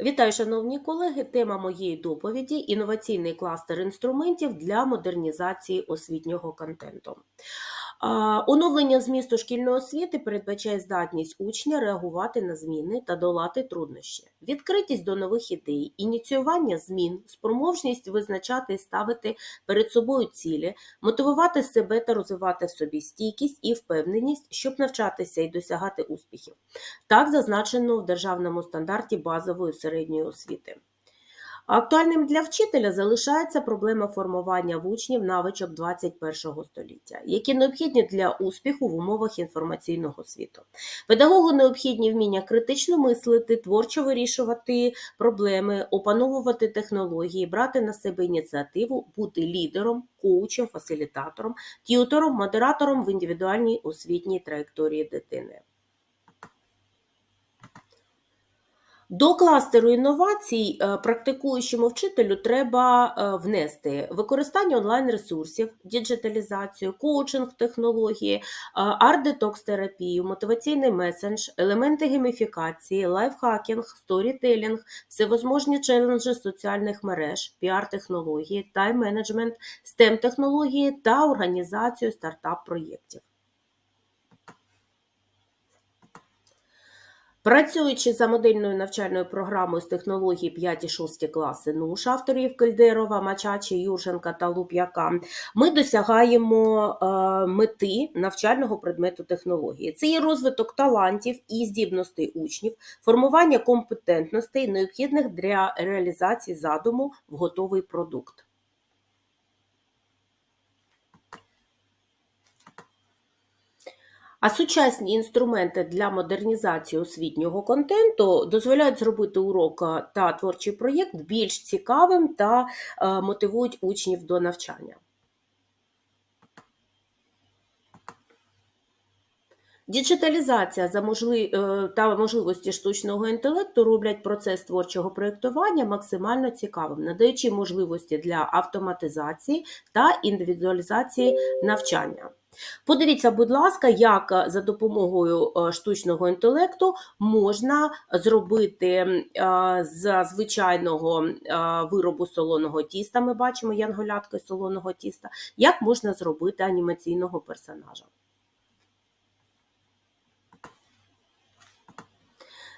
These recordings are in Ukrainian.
Вітаю, шановні колеги. Тема моєї доповіді інноваційний кластер інструментів для модернізації освітнього контенту. Оновлення змісту шкільної освіти передбачає здатність учня реагувати на зміни та долати труднощі, відкритість до нових ідей, ініціювання змін, спроможність визначати і ставити перед собою цілі, мотивувати себе та розвивати в собі стійкість і впевненість, щоб навчатися і досягати успіхів. Так зазначено в державному стандарті базової середньої освіти. Актуальним для вчителя залишається проблема формування в учнів навичок 21 століття, які необхідні для успіху в умовах інформаційного світу. Педагогу необхідні вміння критично мислити, творчо вирішувати проблеми, опановувати технології, брати на себе ініціативу, бути лідером, коучем, фасилітатором, т'ютором, модератором в індивідуальній освітній траєкторії дитини. До кластеру інновацій е, практикуючому вчителю треба е, внести використання онлайн-ресурсів, діджиталізацію, коучинг технології, е, арт-детокс-терапію, мотиваційний месендж, елементи гейміфікації, лайфхакінг, сторітелінг, всевозможні челенджі соціальних мереж, піар-технології, тайм-менеджмент, STEM-технології та організацію стартап-проєктів. Працюючи за модельною навчальною програмою з технології 5 і 6 класи НУШ авторів Кельдерова, Мачачі, Юрченка та Луп'яка, ми досягаємо е, мети навчального предмету технології. Це є розвиток талантів і здібностей учнів, формування компетентностей, необхідних для реалізації задуму в готовий продукт. А сучасні інструменти для модернізації освітнього контенту дозволяють зробити урок та творчий проєкт більш цікавим та е, мотивують учнів до навчання. Діджиталізація за можли... е, та можливості штучного інтелекту роблять процес творчого проєктування максимально цікавим, надаючи можливості для автоматизації та індивідуалізації навчання. Подивіться, будь ласка, як е, за допомогою е, штучного інтелекту можна зробити е, з звичайного виробу солоного тіста. Ми бачимо янголятки солоного тіста, як можна зробити анімаційного персонажа.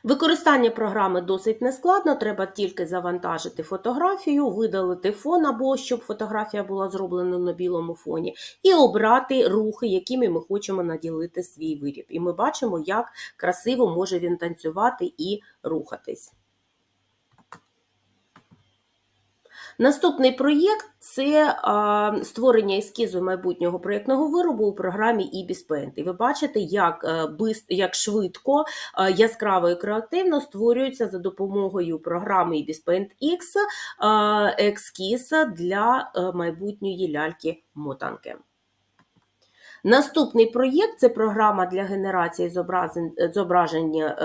Використання програми досить нескладно, треба тільки завантажити фотографію, видалити фон або щоб фотографія була зроблена на білому фоні, і обрати рухи, якими ми хочемо наділити свій виріб. І ми бачимо, як красиво може він танцювати і рухатись. Наступний проєкт це створення ескізу майбутнього проєктного виробу у програмі EBIS Paint. І ви бачите, як е, як швидко, яскраво і креативно створюється за допомогою програми EBIS Paint X ескіз для е, майбутньої ляльки-мотанки. Наступний проєкт це програма для генерації зображень, зображення.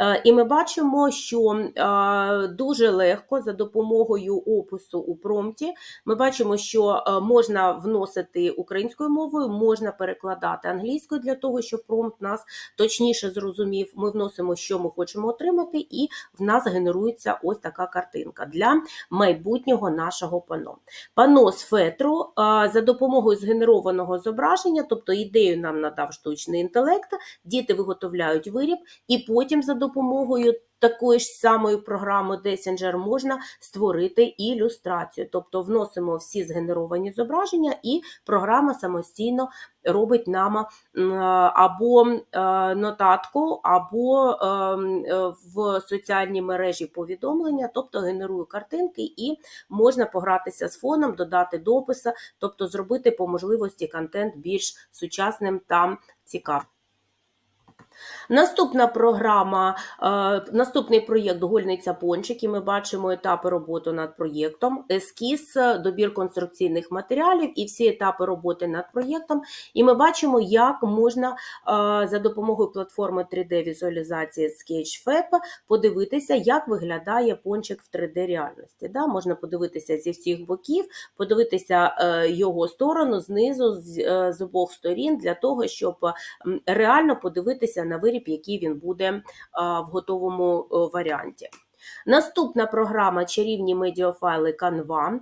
Е, І ми бачимо, що е, дуже легко за допомогою опису у промпті ми бачимо, що е, можна вносити українською мовою, можна перекладати англійською для того, щоб промпт нас точніше зрозумів. Ми вносимо, що ми хочемо отримати, і в нас генерується ось така картинка для майбутнього нашого пано. Пано з фетру за допомогою згенерованого зображення зображення, тобто ідею нам надав штучний інтелект, діти виготовляють виріб, і потім за допомогою такої ж самої програми Desinger можна створити ілюстрацію. Тобто вносимо всі згенеровані зображення, і програма самостійно робить нам або е, нотатку, або е, в соціальній мережі повідомлення, тобто генерує картинки, і можна погратися з фоном, додати дописи, тобто зробити по можливості контент більш сучасним та цікавим. Наступна програма, е, наступний проєкт Гольниця і ми бачимо етапи роботи над проєктом, ескіз, добір конструкційних матеріалів і всі етапи роботи над проєктом. І ми бачимо, як можна е, за допомогою платформи 3D-візуалізації SketchFab подивитися, як виглядає пончик в 3D-реальності. Да? Можна подивитися зі всіх боків, подивитися е, його сторону знизу, з обох сторін, для того, щоб реально подивитися на виріб, який він буде в готовому варіанті. Наступна програма чарівні медіафайли Canva.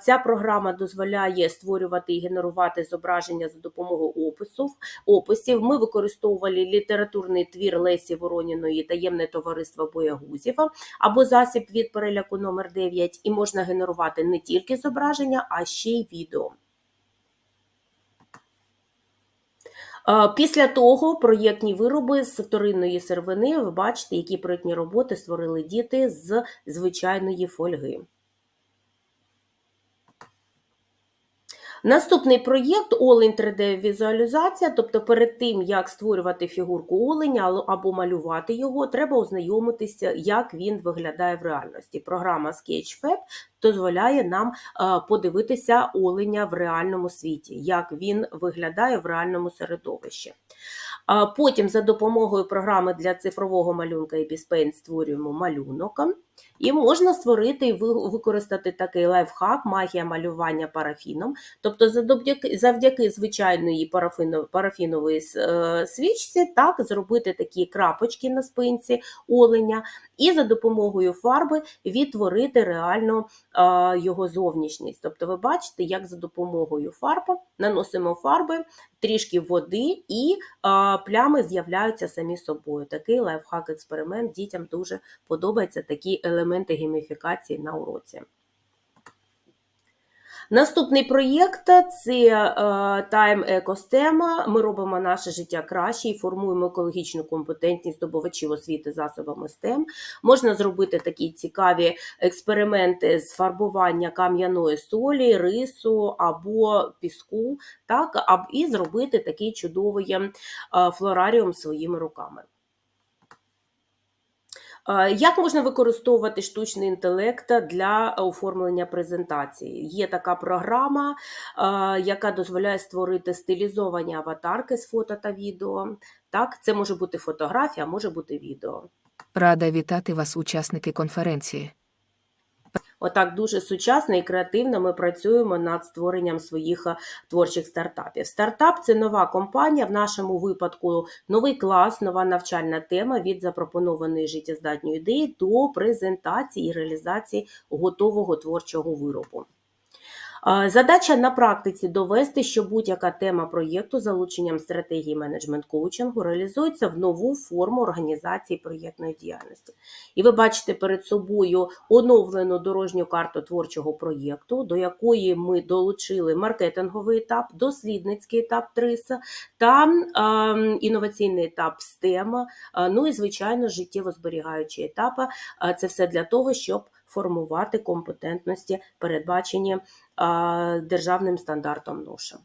Ця програма дозволяє створювати і генерувати зображення за допомогою описів. описів. Ми використовували літературний твір Лесі Вороніної Таємне товариство боягузів або засіб від переляку номер 9 і можна генерувати не тільки зображення, а ще й відео. Е, Після того проєктні вироби з вторинної сировини, ви бачите, які проєктні роботи створили діти з звичайної фольги. Наступний проєкт Олень 3D візуалізація, тобто перед тим, як створювати фігурку оленя або малювати його, треба ознайомитися, як він виглядає в реальності. Програма SketchFab дозволяє нам е, подивитися оленя в реальному світі, як він виглядає в реальному середовищі. Потім за допомогою програми для цифрового малюнка EpiSpaint створюємо малюнок. І можна створити і використати такий лайфхак, магія малювання парафіном. Тобто завдяки, звичайної парафіно, парафінової е, свічці, так, зробити такі крапочки на спинці оленя, і за допомогою фарби відтворити реально е, його зовнішність. Тобто ви бачите, як за допомогою фарби наносимо фарби, трішки води і е, плями з'являються самі собою. Такий лайфхак-експеримент дітям дуже подобається такі елементи гейміфікації на уроці. Наступний проєкт це е, Time Ecostem. Ми робимо наше життя краще і формуємо екологічну компетентність здобувачів освіти засобами STEM. Можна зробити такі цікаві експерименти з фарбування кам'яної солі, рису або піску, так, і зробити такий чудовий е, флораріум своїми руками. Е, Як можна використовувати штучний інтелект для оформлення презентації? Є така програма, е, яка дозволяє створити стилізовані аватарки з фото та відео. Так, це може бути фотографія, може бути відео. Рада вітати вас, учасники конференції. Отак дуже сучасно і креативно ми працюємо над створенням своїх е, творчих стартапів. Стартап це нова компанія, в нашому випадку новий клас, нова навчальна тема від запропонованої життєздатньої ідеї до презентації і реалізації готового творчого виробу. Задача на практиці довести, що будь-яка тема проєкту з залученням стратегії менеджмент-коучингу реалізується в нову форму організації проєктної діяльності. І ви бачите перед собою оновлену дорожню карту творчого проєкту, до якої ми долучили маркетинговий етап, дослідницький етап ТРИС та е, інноваційний етап STEM, ну і, звичайно, життєво зберігаючі етапи. Це все для того, щоб формувати компетентності, передбачені державним стандартом НОШа.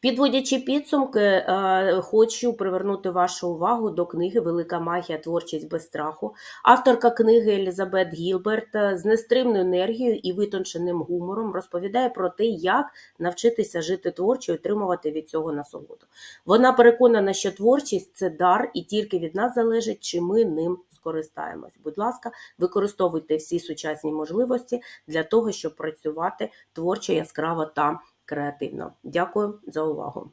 Підводячи підсумки, е, хочу привернути вашу увагу до книги Велика магія творчість без страху. Авторка книги Елізабет Гілберт е, з нестримною енергією і витонченим гумором розповідає про те, як навчитися жити творчо і отримувати від цього насолоду. Вона переконана, що творчість це дар, і тільки від нас залежить, чи ми ним скористаємось. Будь ласка, використовуйте всі сучасні можливості для того, щоб працювати творчо, яскраво та креативно. Дякую за увагу.